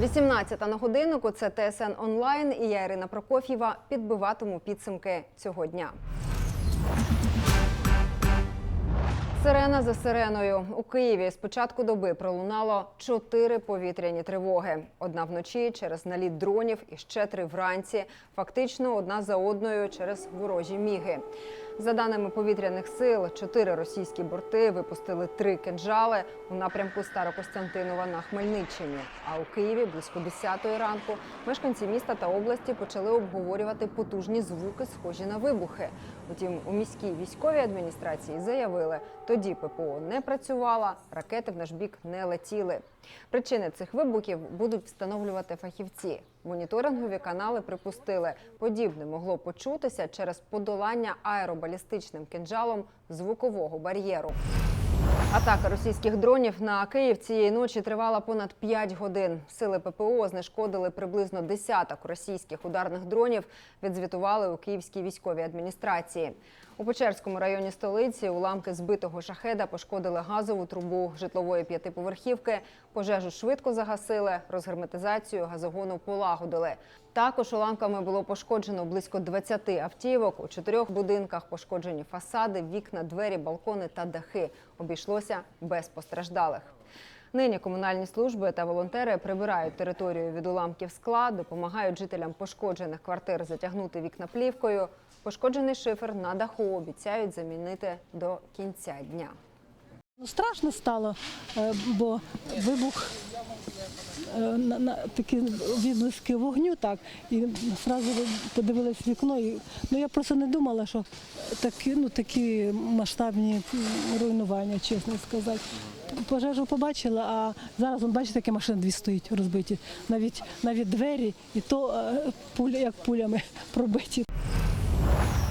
18 на годиннику. Це ТСН онлайн. І я Ірина Прокоф'єва підбиватиму підсумки цього дня. Сирена за сиреною у Києві з початку доби пролунало чотири повітряні тривоги. Одна вночі через наліт дронів і ще три вранці. Фактично одна за одною через ворожі міги. За даними повітряних сил, чотири російські борти випустили три кинжали у напрямку Старокостянтинова на Хмельниччині. А у Києві близько 10-ї ранку мешканці міста та області почали обговорювати потужні звуки, схожі на вибухи. Утім, у міській військовій адміністрації заявили, тоді ППО не працювала, ракети в наш бік не летіли. Причини цих вибухів будуть встановлювати фахівці. Моніторингові канали припустили, подібне могло почутися через подолання аеробалістичним кинджалом звукового бар'єру. Атака російських дронів на Київ цієї ночі тривала понад 5 годин. Сили ППО знешкодили приблизно десяток російських ударних дронів. Відзвітували у Київській військовій адміністрації. У Печерському районі столиці уламки збитого шахеда пошкодили газову трубу житлової п'ятиповерхівки. Пожежу швидко загасили, розгерметизацію газогону полагодили. Також уламками було пошкоджено близько 20 автівок. У чотирьох будинках пошкоджені фасади, вікна, двері, балкони та дахи. Обійшлося без постраждалих. Нині комунальні служби та волонтери прибирають територію від уламків скла, допомагають жителям пошкоджених квартир затягнути вікна плівкою. Пошкоджений шифер на даху обіцяють замінити до кінця дня. Ну, страшно стало, е, бо вибух е, на, такі відблиски вогню, так, і одразу подивилась вікно. І, ну, я просто не думала, що такі, ну, такі масштабні руйнування, чесно сказати. Пожежу побачила, а зараз, вон, бачите, такі машини дві стоять розбиті. Навіть, навіть двері, і то е, пуля, як пулями пробиті.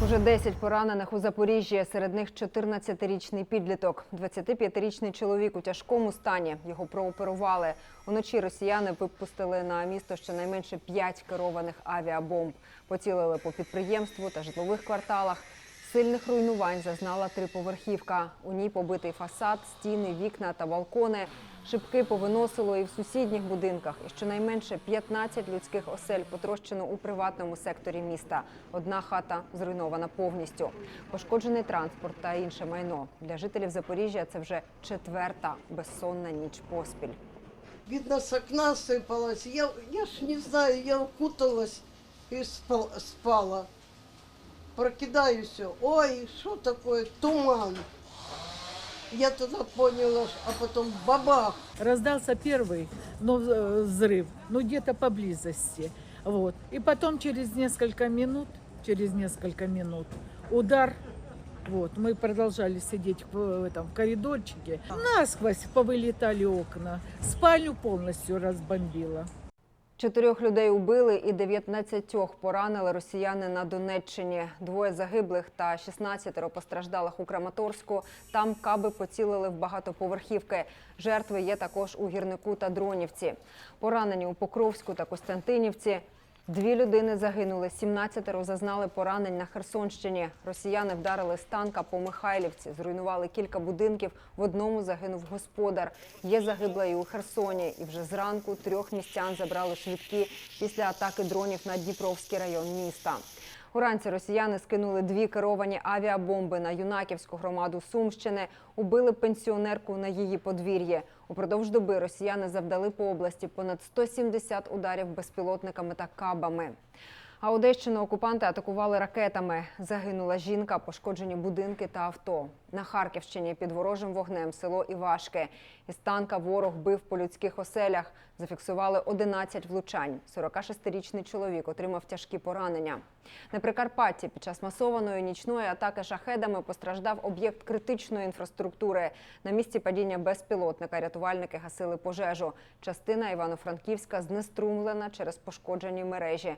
Уже 10 поранених у Запоріжжі. Серед них 14-річний підліток. 25-річний чоловік у тяжкому стані. Його прооперували. Уночі росіяни випустили на місто щонайменше 5 керованих авіабомб. Поцілили по підприємству та житлових кварталах. Сильних руйнувань зазнала триповерхівка. У ній побитий фасад, стіни, вікна та балкони. Шибки повиносило і в сусідніх будинках. І щонайменше 15 людських осель потрощено у приватному секторі міста. Одна хата зруйнована повністю. Пошкоджений транспорт та інше майно. Для жителів Запоріжжя це вже четверта безсонна ніч поспіль. Видно, с окна сыпалось. Я, я ж не знаю, я укуталась спал- спала. Прокидаюсь, ой, что такое, туман. Я тогда поняла, а потом бабах. Раздался первый ну, э, взрыв, ну где-то поблизости. Вот. И потом через несколько минут, через несколько минут удар. Вот, мы продолжали сидеть в этом в коридорчике. Насквозь повылетали окна. Спальню полностью разбомбило. Чотирьох людей убили і 19 поранили росіяни на Донеччині. Двоє загиблих та 16 постраждалих у Краматорську. Там каби поцілили в багатоповерхівки. Жертви є також у гірнику та Дронівці. Поранені у Покровську та Костянтинівці. Дві людини загинули, 17 зазнали поранень на Херсонщині. Росіяни вдарили з танка по Михайлівці, зруйнували кілька будинків. В одному загинув господар. Є загибла і у Херсоні. І вже зранку трьох містян забрали швидкі після атаки дронів на Дніпровський район міста. Уранці росіяни скинули дві керовані авіабомби на юнаківську громаду Сумщини. Убили пенсіонерку на її подвір'ї. Упродовж доби росіяни завдали по області понад 170 ударів безпілотниками та кабами. А Одещину окупанти атакували ракетами. Загинула жінка, пошкоджені будинки та авто. На Харківщині під ворожим вогнем село Івашки. Із танка ворог бив по людських оселях. Зафіксували 11 влучань. 46-річний чоловік отримав тяжкі поранення. На Прикарпатті під час масованої нічної атаки шахедами постраждав об'єкт критичної інфраструктури. На місці падіння безпілотника рятувальники гасили пожежу. Частина Івано-Франківська знеструмлена через пошкоджені мережі.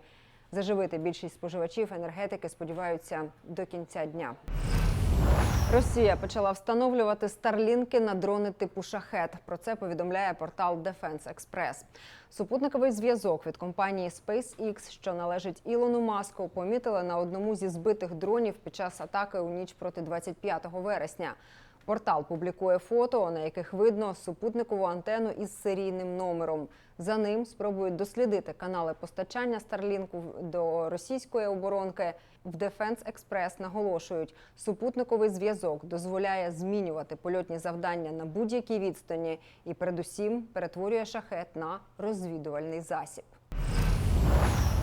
Заживити більшість споживачів енергетики сподіваються до кінця дня. Росія почала встановлювати старлінки на дрони типу шахет. Про це повідомляє портал Defense Express. Супутниковий зв'язок від компанії SpaceX, що належить Ілону Маску, помітили на одному зі збитих дронів під час атаки у ніч проти 25 вересня. Портал публікує фото, на яких видно супутникову антену із серійним номером. За ним спробують дослідити канали постачання Старлінку до російської оборонки. В Defense Express наголошують, супутниковий зв'язок дозволяє змінювати польотні завдання на будь-якій відстані і, передусім, перетворює шахет на розвідувальний засіб.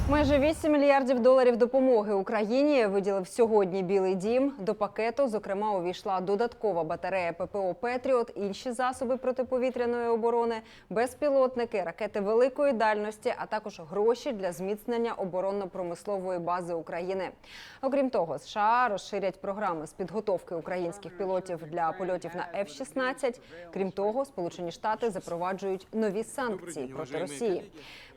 Майже 8 мільярдів доларів допомоги Україні виділив сьогодні Білий Дім. До пакету, зокрема, увійшла додаткова батарея ППО Петріот, інші засоби протиповітряної оборони, безпілотники, ракети великої дальності, а також гроші для зміцнення оборонно-промислової бази України. Окрім того, США розширять програми з підготовки українських пілотів для польотів на F-16. Крім того, Сполучені Штати запроваджують нові санкції проти Росії.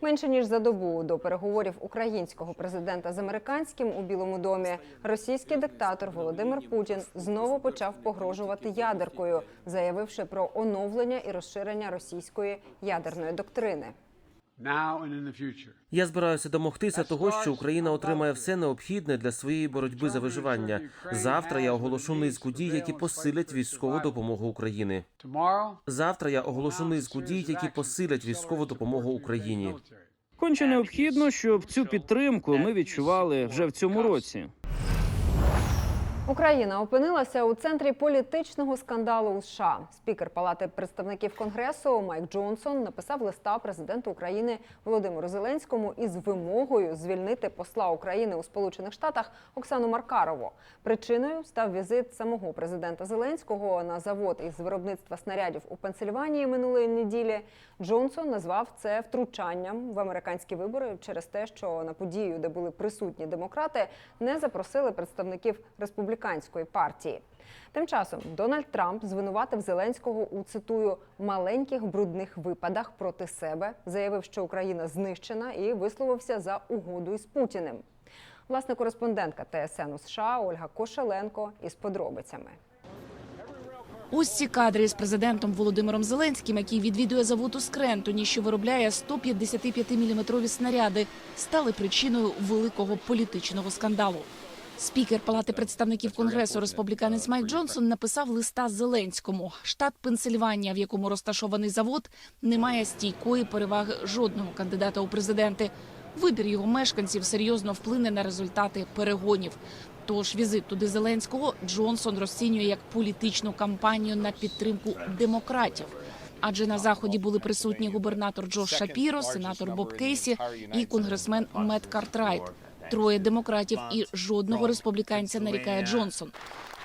Менше ніж за добу до переговорів українського президента з американським у Білому домі російський диктатор Володимир Путін знову почав погрожувати ядеркою, заявивши про оновлення і розширення російської ядерної доктрини. Я збираюся домогтися того, що Україна отримає все необхідне для своєї боротьби за виживання. Завтра я оголошу низку дій, які посилять військову допомогу України. Завтра я оголошу низку дій, які посилять військову допомогу Україні. Конче необхідно, щоб цю підтримку ми відчували вже в цьому році. Україна опинилася у центрі політичного скандалу у США. Спікер Палати представників Конгресу Майк Джонсон написав листа президенту України Володимиру Зеленському із вимогою звільнити посла України у Сполучених Штатах Оксану Маркарову. Причиною став візит самого президента Зеленського на завод із виробництва снарядів у Пенсильванії минулої неділі. Джонсон назвав це втручанням в американські вибори через те, що на подію, де були присутні демократи, не запросили представників республіканської партії. Тим часом Дональд Трамп звинуватив Зеленського у цитую маленьких брудних випадах проти себе, заявив, що Україна знищена, і висловився за угоду із Путіним. Власне, кореспондентка ТСН у США Ольга Кошеленко із подробицями. Ось ці кадри з президентом Володимиром Зеленським, який відвідує завод у Скрентоні, що виробляє 155-мм снаряди, стали причиною великого політичного скандалу. Спікер Палати представників Конгресу республіканець Майк Джонсон написав листа Зеленському. Штат Пенсильванія, в якому розташований завод, не має стійкої переваги жодного кандидата у президенти. Вибір його мешканців серйозно вплине на результати перегонів. Тож візит туди Зеленського Джонсон розцінює як політичну кампанію на підтримку демократів. Адже на заході були присутні губернатор Джош Шапіро, сенатор Боб Кейсі і конгресмен Мет Картрайт. Троє демократів і жодного республіканця нарікає Джонсон.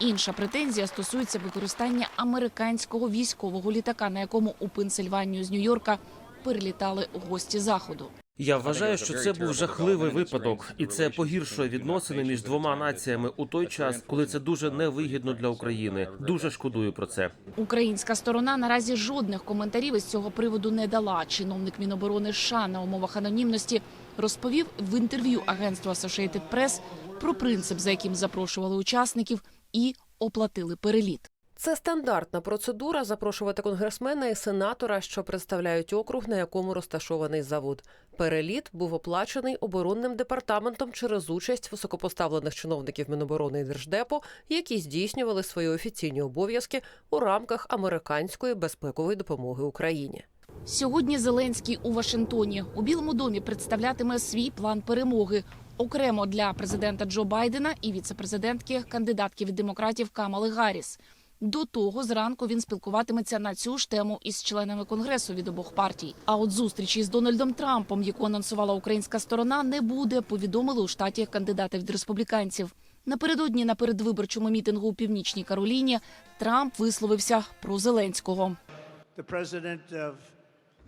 Інша претензія стосується використання американського військового літака, на якому у Пенсильванію з Нью-Йорка перелітали гості заходу. Я вважаю, що це був жахливий випадок, і це погіршує відносини між двома націями у той час, коли це дуже невигідно для України. Дуже шкодую про це. Українська сторона наразі жодних коментарів із цього приводу не дала. Чиновник Міноборони США на умовах анонімності розповів в інтерв'ю агентству Associated Press про принцип, за яким запрошували учасників і оплатили переліт. Це стандартна процедура запрошувати конгресмена і сенатора, що представляють округ, на якому розташований завод. Переліт був оплачений оборонним департаментом через участь високопоставлених чиновників Міноборони і Держдепу, які здійснювали свої офіційні обов'язки у рамках американської безпекової допомоги Україні. Сьогодні Зеленський у Вашингтоні у Білому домі представлятиме свій план перемоги окремо для президента Джо Байдена і віцепрезидентки кандидатки від демократів Камали Гарріс. До того зранку він спілкуватиметься на цю ж тему із членами конгресу від обох партій. А от зустрічі з Дональдом Трампом, яку анонсувала українська сторона, не буде. Повідомили у штаті кандидати від республіканців. Напередодні на передвиборчому мітингу у північній Кароліні Трамп висловився про Зеленського.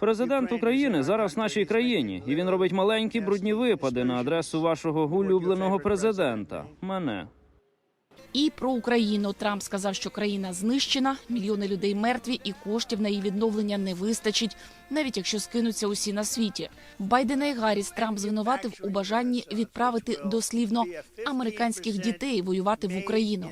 Президент України зараз в нашій країні, і він робить маленькі брудні випади на адресу вашого улюбленого президента. Мене. І про Україну Трамп сказав, що країна знищена, мільйони людей мертві, і коштів на її відновлення не вистачить, навіть якщо скинуться усі на світі. Байдена і Гарріс Трамп звинуватив у бажанні відправити дослівно американських дітей воювати в Україну.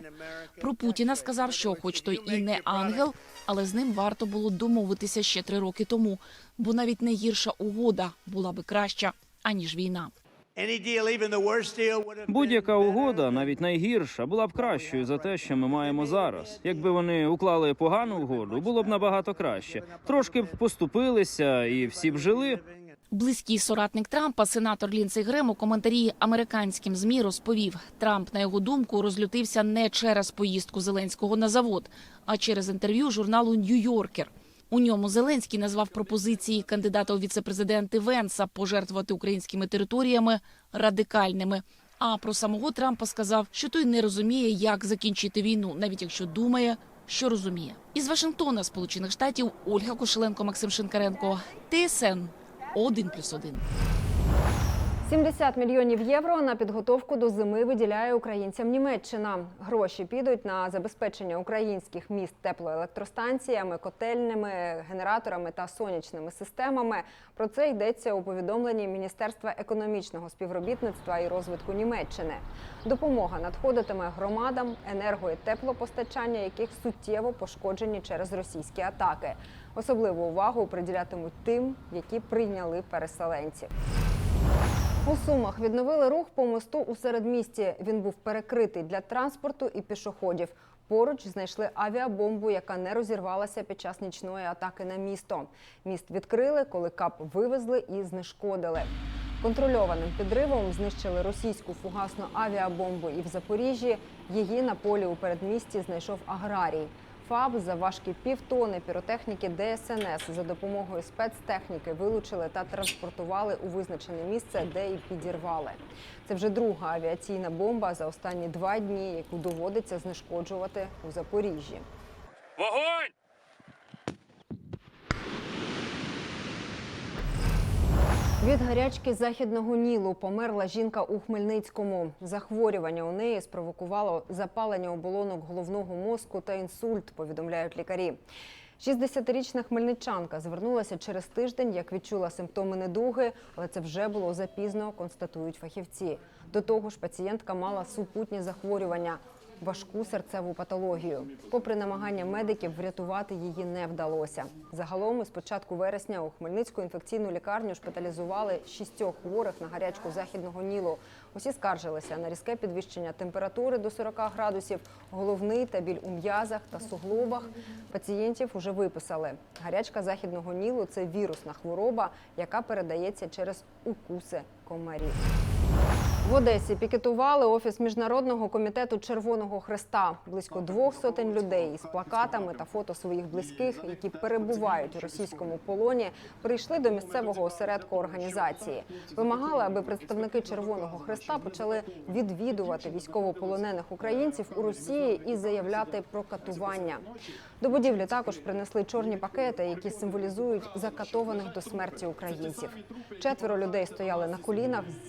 Про Путіна сказав, що, хоч той і не ангел, але з ним варто було домовитися ще три роки тому, бо навіть найгірша угода була би краща аніж війна. Будь-яка угода, навіть найгірша, була б кращою за те, що ми маємо зараз. Якби вони уклали погану угоду, було б набагато краще. Трошки б поступилися, і всі б жили. Близький соратник Трампа, сенатор Лінцей Грем, у коментарі американським змі розповів, Трамп, на його думку, розлютився не через поїздку Зеленського на завод, а через інтерв'ю журналу Нью-Йоркер. У ньому Зеленський назвав пропозиції кандидата у віцепрезиденти Венса пожертвувати українськими територіями радикальними. А про самого Трампа сказав, що той не розуміє, як закінчити війну, навіть якщо думає, що розуміє. Із Вашингтона, Сполучених Штатів, Ольга Кошеленко, Максим Шинкаренко, ТСН 1+,1. 70 мільйонів євро на підготовку до зими виділяє українцям Німеччина. Гроші підуть на забезпечення українських міст теплоелектростанціями, котельними, генераторами та сонячними системами. Про це йдеться у повідомленні Міністерства економічного співробітництва і розвитку Німеччини. Допомога надходитиме громадам енерго і теплопостачання, яких суттєво пошкоджені через російські атаки. Особливу увагу приділятимуть тим, які прийняли переселенців. У Сумах відновили рух по мосту у середмісті. Він був перекритий для транспорту і пішоходів. Поруч знайшли авіабомбу, яка не розірвалася під час нічної атаки на місто. Міст відкрили, коли кап вивезли і знешкодили. Контрольованим підривом знищили російську фугасну авіабомбу і в Запоріжжі. Її на полі у передмісті знайшов аграрій. ФАБ за важкі півтони піротехніки ДСНС за допомогою спецтехніки вилучили та транспортували у визначене місце, де і підірвали. Це вже друга авіаційна бомба за останні два дні, яку доводиться знешкоджувати у Запоріжжі. Вогонь! Від гарячки західного Нілу померла жінка у Хмельницькому. Захворювання у неї спровокувало запалення оболонок головного мозку та інсульт, повідомляють лікарі. 60-річна хмельничанка звернулася через тиждень, як відчула симптоми недуги, але це вже було запізно, констатують фахівці. До того ж, пацієнтка мала супутні захворювання. Важку серцеву патологію. Попри намагання медиків, врятувати її не вдалося. Загалом, із початку вересня у Хмельницьку інфекційну лікарню шпиталізували шістьох хворих на гарячку західного Нілу. Усі скаржилися на різке підвищення температури до 40 градусів, головний та біль у м'язах та суглобах. Пацієнтів уже виписали. Гарячка західного Нілу це вірусна хвороба, яка передається через укуси комарів. В Одесі пікетували офіс міжнародного комітету Червоного Хреста. Близько двох сотень людей із плакатами та фото своїх близьких, які перебувають у російському полоні, прийшли до місцевого осередку організації. Вимагали, аби представники Червоного Хреста почали відвідувати військовополонених українців у Росії і заявляти про катування. До будівлі також принесли чорні пакети, які символізують закатованих до смерті українців. Четверо людей стояли на колінах з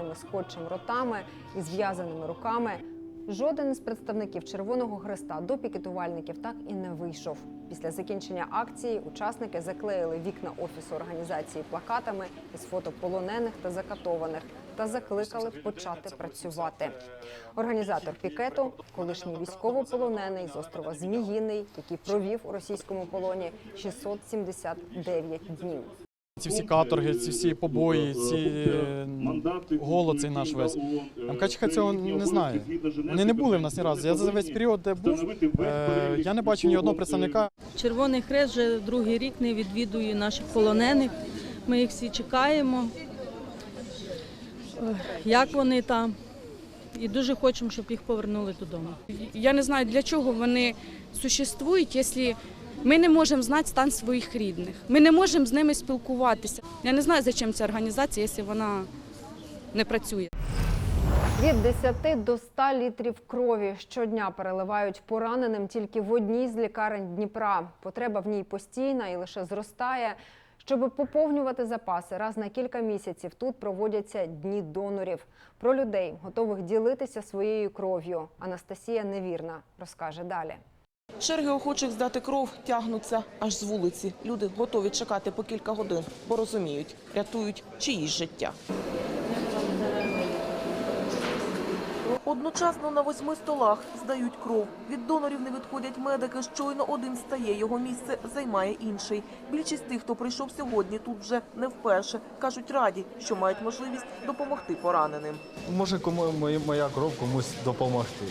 заклеєними скотчем ротами і зв'язаними руками. Жоден із представників Червоного Хреста до пікетувальників так і не вийшов. Після закінчення акції учасники заклеїли вікна офісу організації плакатами із фото полонених та закатованих та закликали почати працювати. Організатор пікету, колишній військовополонений з острова Зміїний, який провів у російському полоні 679 днів. Ці всі каторги, ці всі побої, ці е, голод цей наш весь. МКЧХ цього не знає. Вони не були в нас ні разу. Я за весь період, де був, е, я не бачив ні одного представника. Червоний Хрест вже другий рік не відвідує наших полонених. Ми їх всі чекаємо. Е, Як вони там? І дуже хочемо, щоб їх повернули додому. Я не знаю, для чого вони существують, якщо ми не можемо знати стан своїх рідних. Ми не можемо з ними спілкуватися. Я не знаю, зачем ця організація, якщо вона не працює. Від 10 до 100 літрів крові щодня переливають пораненим тільки в одній з лікарень Дніпра. Потреба в ній постійна і лише зростає. Щоб поповнювати запаси раз на кілька місяців, тут проводяться дні донорів. Про людей, готових ділитися своєю кров'ю. Анастасія Невірна розкаже далі. Черги охочих здати кров тягнуться аж з вулиці. Люди готові чекати по кілька годин, бо розуміють, рятують чиїсь життя. Одночасно на восьми столах здають кров. Від донорів не відходять медики. Щойно один стає, його місце займає інший. Більшість тих, хто прийшов сьогодні, тут вже не вперше. Кажуть, раді, що мають можливість допомогти пораненим. Може, кому моя- кров комусь допомогти.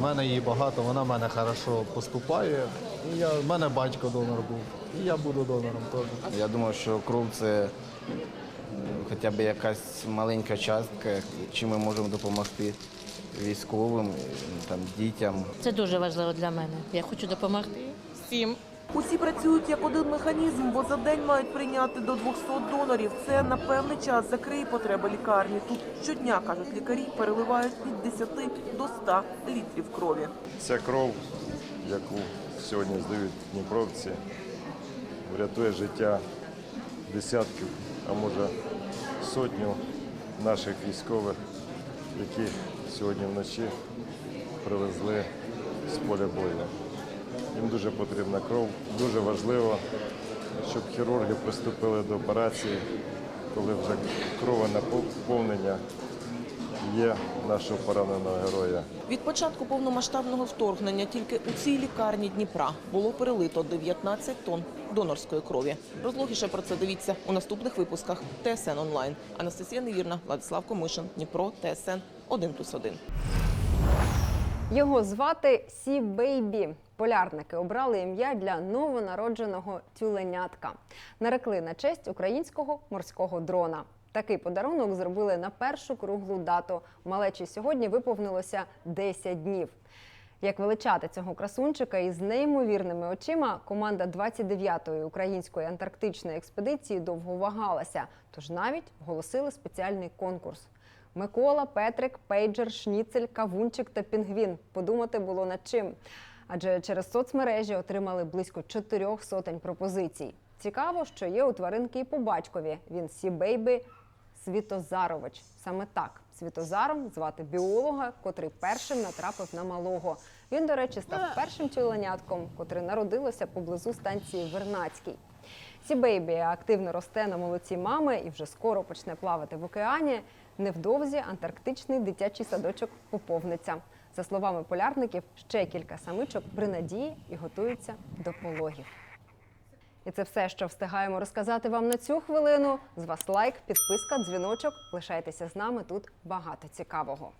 У мене її багато, вона в мене хорошо поступає. І я, в мене батько донор був, і я буду донором теж. Я думаю, що кров це хоча б якась маленька частка, чим ми можемо допомогти військовим, там, дітям. Це дуже важливо для мене. Я хочу допомогти всім. Усі працюють як один механізм, бо за день мають прийняти до 200 донорів. Це на певний час закриє потреби лікарні. Тут щодня, кажуть лікарі, переливають від 10 до 100 літрів крові. Ця кров, яку сьогодні здають дніпровці, врятує життя десятків, а може сотню наших військових, які сьогодні вночі привезли з поля бою. Їм дуже потрібна кров. Дуже важливо, щоб хірурги приступили до операції, коли вже крове наповнення є нашого пораненого героя. Від початку повномасштабного вторгнення тільки у цій лікарні Дніпра було перелито 19 тонн донорської крові. Розлогіше про це дивіться у наступних випусках ТСН онлайн. Анастасія Невірна, Владислав Комишин, Дніпро, ТСН 1+,1. Його звати Сі Бейбі. Полярники обрали ім'я для новонародженого тюленятка. Нарекли на честь українського морського дрона. Такий подарунок зробили на першу круглу дату. Малечі сьогодні виповнилося 10 днів. Як величати цього красунчика із неймовірними очима, команда 29-ї української антарктичної експедиції довго вагалася, тож навіть оголосили спеціальний конкурс. Микола, Петрик, Пейджер, Шніцель, Кавунчик та Пінгвін. Подумати було над чим. Адже через соцмережі отримали близько чотирьох сотень пропозицій. Цікаво, що є у тваринки і по батькові. Він Сі Бейбі Світозарович. Саме так Світозаром звати біолога, котрий першим натрапив на малого. Він, до речі, став першим тюленятком, котре народилося поблизу станції Вернацький. Сі Бейбі активно росте на молоці мами і вже скоро почне плавати в океані. Невдовзі антарктичний дитячий садочок поповниться. За словами полярників, ще кілька самичок при надії і готуються до пологів. І це все, що встигаємо розказати вам на цю хвилину. З вас лайк, підписка, дзвіночок. Лишайтеся з нами тут багато цікавого.